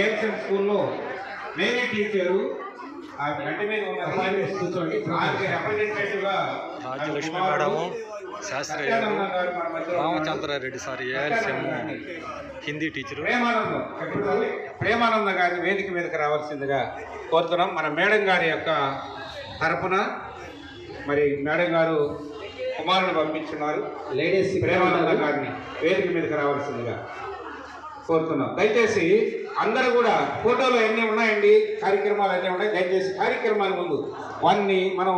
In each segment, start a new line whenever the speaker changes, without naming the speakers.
ASM స్కూల్లో నేనే teacher ఆ గంట మీద ఉన్న appointment
Ramachandrareddy sir Hindi teacher
Premanandam Premananda గారిని వేదిక మీదకి రావాల్సిందిగా కోరుతున్నాం మన మేడం గారి యొక్క తరపున మరి మేడం గారు కుమారుని పంపించున్నారు లేడీస్ ప్రేమానంద గారిని వేదిక మీదకి రావాల్సిందిగా కోరుతున్నాం దయచేసి అందరూ కూడా ఫోటోలు అన్నీ ఉన్నాయండి కార్యక్రమాలు అన్నీ ఉన్నాయి దయచేసి కార్యక్రమాల ముందు వారిని మనం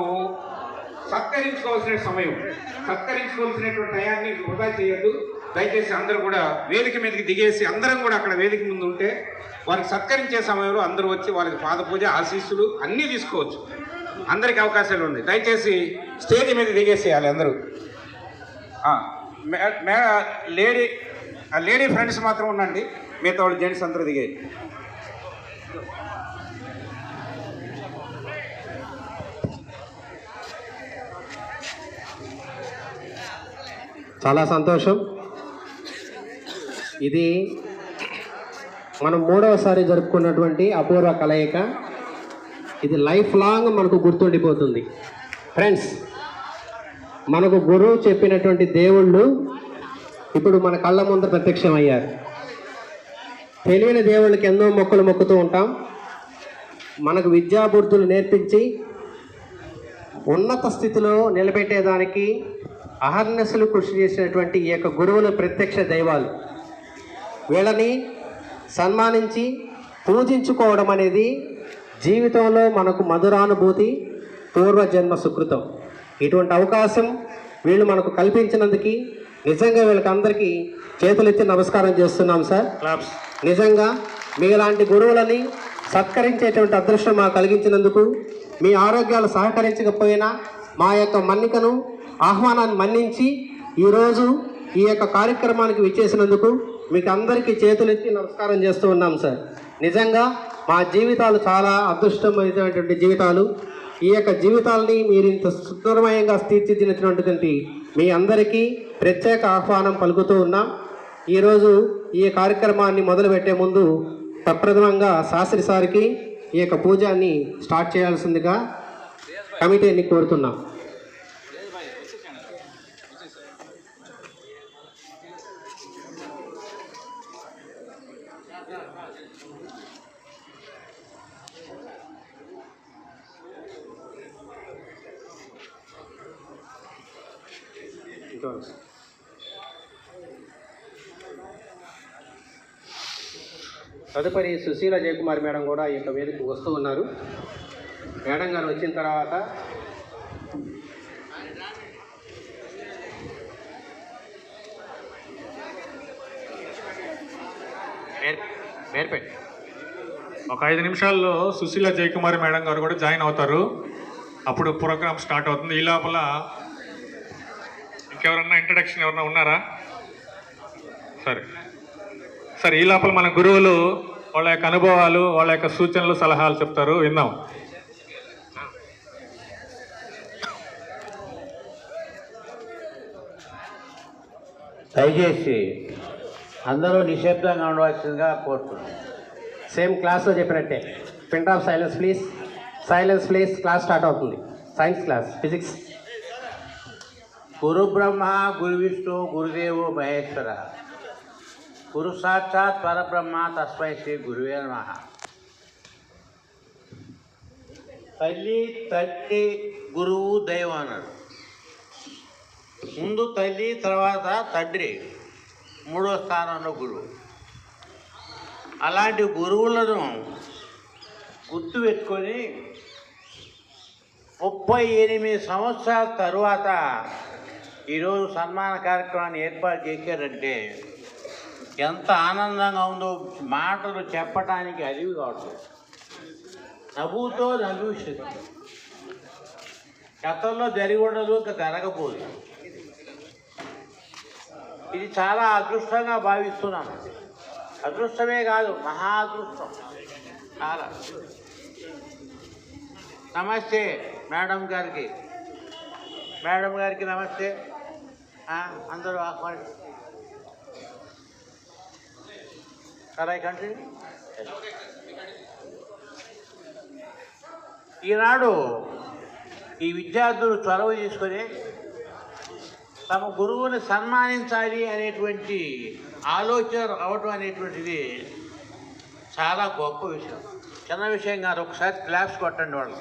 సత్కరించుకోవాల్సిన సమయం సత్కరించుకోవాల్సినటువంటి టయాన్ని వృధా చేయొద్దు దయచేసి అందరూ కూడా వేదిక మీదకి దిగేసి అందరం కూడా అక్కడ వేదిక ముందు ఉంటే వారికి సత్కరించే సమయంలో అందరూ వచ్చి వాళ్ళకి పాదపూజ ఆశీస్సులు అన్నీ తీసుకోవచ్చు అందరికీ అవకాశాలు ఉన్నాయి దయచేసి స్టేజ్ మీద దిగేసేయాలి అందరూ లేడీ ఆ లేడీ ఫ్రెండ్స్ మాత్రం ఉండండి మిగతా వాళ్ళు జెంట్స్ అందరూ దిగాయి చాలా సంతోషం ఇది మనం మూడవసారి జరుపుకున్నటువంటి అపూర్వ కలయిక ఇది లైఫ్ లాంగ్ మనకు గుర్తుండిపోతుంది ఫ్రెండ్స్ మనకు గురువు చెప్పినటువంటి దేవుళ్ళు ఇప్పుడు మన కళ్ళ ముందర ప్రత్యక్షం అయ్యారు తెలియని దేవుళ్ళకి ఎన్నో మొక్కలు మొక్కుతూ ఉంటాం మనకు విద్యాబుద్ధులు నేర్పించి ఉన్నత స్థితిలో నిలబెట్టేదానికి అహర్నెస్లు కృషి చేసినటువంటి ఈ యొక్క గురువుల ప్రత్యక్ష దైవాలు వీళ్ళని సన్మానించి పూజించుకోవడం అనేది జీవితంలో మనకు మధురానుభూతి పూర్వజన్మ సుకృతం ఇటువంటి అవకాశం వీళ్ళు మనకు కల్పించినందుకు నిజంగా వీళ్ళకందరికీ చేతులెత్తి నమస్కారం చేస్తున్నాం సార్ నిజంగా మీలాంటి గురువులని సత్కరించేటువంటి అదృష్టం మాకు కలిగించినందుకు మీ ఆరోగ్యాలు సహకరించకపోయినా మా యొక్క మన్నికను ఆహ్వానాన్ని మన్నించి ఈరోజు ఈ యొక్క కార్యక్రమానికి విచ్చేసినందుకు మీకు అందరికీ చేతులెత్తి నమస్కారం చేస్తూ ఉన్నాం సార్ నిజంగా మా జీవితాలు చాలా అదృష్టమైనటువంటి జీవితాలు ఈ యొక్క జీవితాల్ని మీరు ఇంత సుందరమయంగా తీర్చిదిద్దినటువంటి మీ అందరికీ ప్రత్యేక ఆహ్వానం పలుకుతూ ఉన్నాం ఈరోజు ఈ కార్యక్రమాన్ని మొదలుపెట్టే ముందు ప్రప్రథమంగా శాస్త్రి సారికి ఈ యొక్క పూజాన్ని స్టార్ట్ చేయాల్సిందిగా కమిటీని కోరుతున్నాం ఇటు తదుపరి సుశీల జయకుమార్ మేడం కూడా ఈ యొక్క వేదికకు వస్తూ ఉన్నారు మేడం గారు వచ్చిన తర్వాత
ఒక ఐదు నిమిషాల్లో సుశీల జయకుమార్ మేడం గారు కూడా జాయిన్ అవుతారు అప్పుడు ప్రోగ్రామ్ స్టార్ట్ అవుతుంది ఈ లోపల ఇంకెవరన్నా ఇంట్రడక్షన్ ఎవరన్నా ఉన్నారా సరే సరే ఈ లోపల మన గురువులు వాళ్ళ యొక్క అనుభవాలు వాళ్ళ యొక్క సూచనలు సలహాలు చెప్తారు విన్నాం
దయచేసి అందరూ నిశ్శబ్దంగా ఉండవలసిందిగా కోరుతున్నాం సేమ్ క్లాస్లో చెప్పినట్టే print of silence please silence please class start అవుతుంది సైన్స్ క్లాస్ ఫిజిక్స్ గురు బ్రహ్మ గురు విష్ణు గురుదేవో మహేశ్వర గురు సాక్షాత్ పరబ్రహ్మ తస్మై శ్రీ గురువే నమ తల్లి తండ్రి గురువు దైవం అన్నాడు ముందు తల్లి తర్వాత తండ్రి మూడో స్థానంలో గురువు అలాంటి గురువులను గుర్తు పెట్టుకొని ముప్పై ఎనిమిది సంవత్సరాల తరువాత ఈరోజు సన్మాన కార్యక్రమాన్ని ఏర్పాటు చేశారంటే ఎంత ఆనందంగా ఉందో మాటలు చెప్పటానికి అరివి కావట్లేదు నవ్వుతో నవ్విస్తుంది గతంలో జరిగి ఉండదు ఇక జరగబోదు ఇది చాలా అదృష్టంగా భావిస్తున్నాం అదృష్టమే కాదు మహా అదృష్టం చాలా నమస్తే మేడం గారికి మేడం గారికి నమస్తే అందరూ ఆహ్వాని కంటిన్యూ ఈనాడు ఈ విద్యార్థులు చొరవ తీసుకొని తమ గురువుని సన్మానించాలి అనేటువంటి ఆలోచన రావటం అనేటువంటిది చాలా గొప్ప విషయం చిన్న విషయం కాదు ఒకసారి క్లాస్ కొట్టండి వాళ్ళు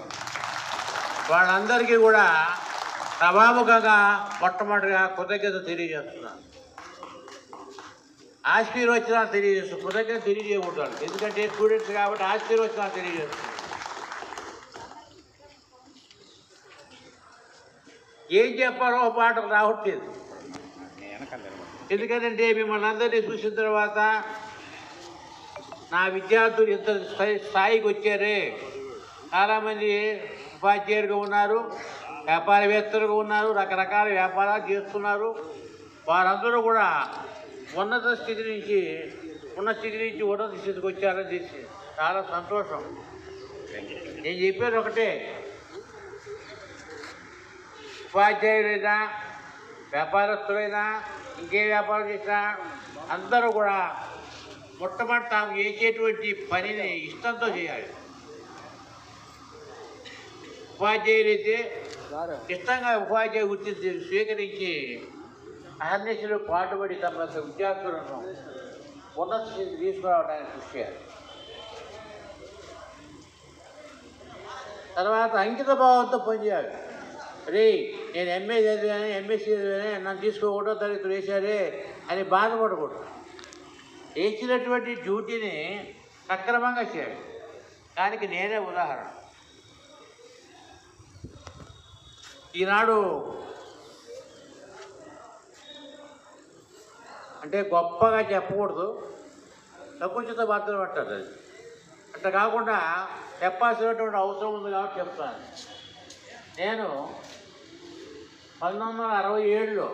వాళ్ళందరికీ కూడా సభాముఖంగా మొట్టమొదటిగా కృతజ్ఞత తెలియజేస్తున్నాను ఆశీర్వచన తెలియజేస్తాను కృతజ్ఞత తెలియజేయకూడదు ఎందుకంటే స్టూడెంట్స్ కాబట్టి ఆశీర్వచన తెలియజేస్తున్నాను ఏం చెప్పారో పాట రావట్లేదు ఎందుకంటే మిమ్మల్ని అందరినీ చూసిన తర్వాత నా విద్యార్థులు ఇంత స్థాయికి వచ్చారే చాలామంది ఉపాధ్యాయులుగా ఉన్నారు వ్యాపారవేత్తలుగా ఉన్నారు రకరకాల వ్యాపారాలు చేస్తున్నారు వారందరూ కూడా ఉన్నత స్థితి నుంచి ఉన్న స్థితి నుంచి ఉన్నత స్థితికి వచ్చారని తెలిసి చాలా సంతోషం నేను చెప్పేది ఒకటే ఉపాధ్యాయులైనా వ్యాపారస్తులైనా ఇంకే వ్యాపారం చేసినా అందరూ కూడా మొట్టమొదటి తాము చేసేటువంటి పనిని ఇష్టంతో చేయాలి ఉపాధ్యాయులైతే ఇష్టంగా ఉపాధ్యాయ వృత్తిని స్వీకరించి అహర్నిశలు పాటుపడి తమ విద్యార్థులను ఉన్నత స్థితి తీసుకురావడానికి కృషి చేయాలి తర్వాత అంకిత భావంతో పనిచేయాలి రే నేను ఎంఏ చదివాను ఎంఎస్సీ చదివాను నన్ను తీసుకోకూడదు తరగతి వేశారే అని బాధపడకూడదు వేసినటువంటి డ్యూటీని సక్రమంగా చేయాలి దానికి నేనే ఉదాహరణ ఈనాడు అంటే గొప్పగా చెప్పకూడదు తగ్గుంచుతో బాధ్యత పెట్టారు అది అట్లా కాకుండా చెప్పాల్సినటువంటి అవసరం ఉంది కాబట్టి చెప్తాను నేను పంతొమ్మిది వందల అరవై ఏడులో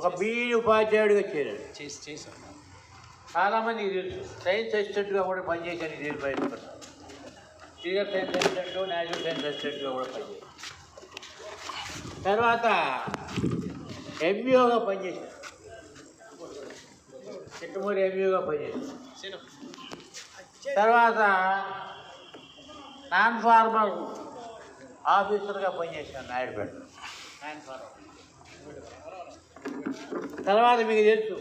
ఒక బీఈ ఉపాధ్యాయుడిగా చేరాడు చేసి చేశాను చాలామంది సైన్స్ అసిస్టెంట్గా కూడా పనిచేశాను ఇది బయటపడ్డాను senior science assistant national science అసిస్టెంట్గా కూడా పనిచేశాను తర్వాత ఎంబీఓగా పనిచేశాను చిట్టమూరు ఎంబీఓగా పనిచేశాను తర్వాత నాన్ ఫార్మల్ ఆఫీసర్గా పనిచేసాను నాయుడుపేట నాన్ ఫార్మల్ తర్వాత మీకు తెలుసు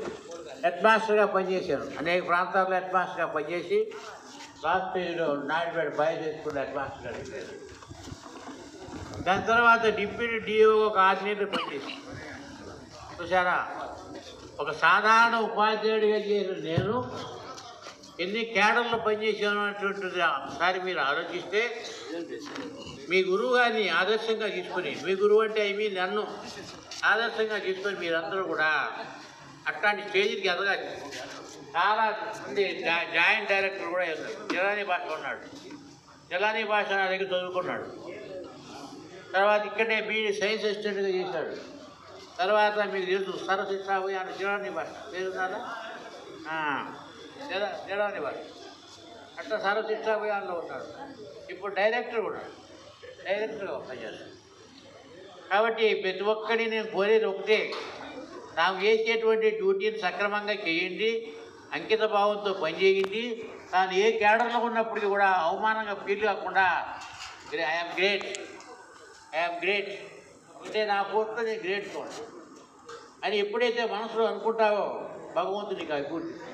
హెడ్ మాస్టర్గా పనిచేశాను అనేక ప్రాంతాల్లో హెడ్ మాస్టర్గా పనిచేసి లాస్ట్ నాయుడుపేట బయలుదేరుకున్న హెడ్ మాస్టర్గా దాని తర్వాత డిప్యూటీ డిఓ ఒక ఆర్డినేటర్ పనిచేసి చూసారా ఒక సాధారణ ఉపాధ్యాయుడిగా చేసిన నేను ఎన్ని క్యాడర్లు పనిచేసాను అనేటువంటిది ఒకసారి మీరు ఆలోచిస్తే మీ గురువు గారిని ఆదర్శంగా తీసుకుని మీ గురువు అంటే ఐ మీన్ నన్ను ఆదర్శంగా తీసుకొని మీరందరూ కూడా అట్లాంటి స్టేజ్కి ఎదగాలి చాలా మంది జాయింట్ డైరెక్టర్ కూడా ఎదురు జలాని భాష ఉన్నాడు జలాని భాష నా దగ్గర చదువుకున్నాడు తర్వాత ఇక్కడే బీఈడి సైన్స్ అసిస్టెంట్గా చేశాడు తర్వాత మీకు తెలుసు సరశిషాబు ఆయన జడోనివాడు తెలుసారా జడోనివాడు అట్లా సరశిషాబు ఆయనలో ఉన్నాడు ఇప్పుడు డైరెక్టర్ కూడా డైరెక్టర్గా పనిచేస్తాడు కాబట్టి ప్రతి ఒక్కరిని నేను కోరేది ఒకటే నాకు చేసేటువంటి డ్యూటీని సక్రమంగా చేయండి అంకిత భావంతో పనిచేయండి తాను ఏ క్యాడర్లో ఉన్నప్పటికీ కూడా అవమానంగా ఫీల్ కాకుండా ఐఎమ్ గ్రేట్ ఐఎమ్ గ్రేట్ అంటే నా పూర్తి నేను గ్రేట్ అని ఎప్పుడైతే మనసులో అనుకుంటావో భగవంతుడికి అభివృద్ధి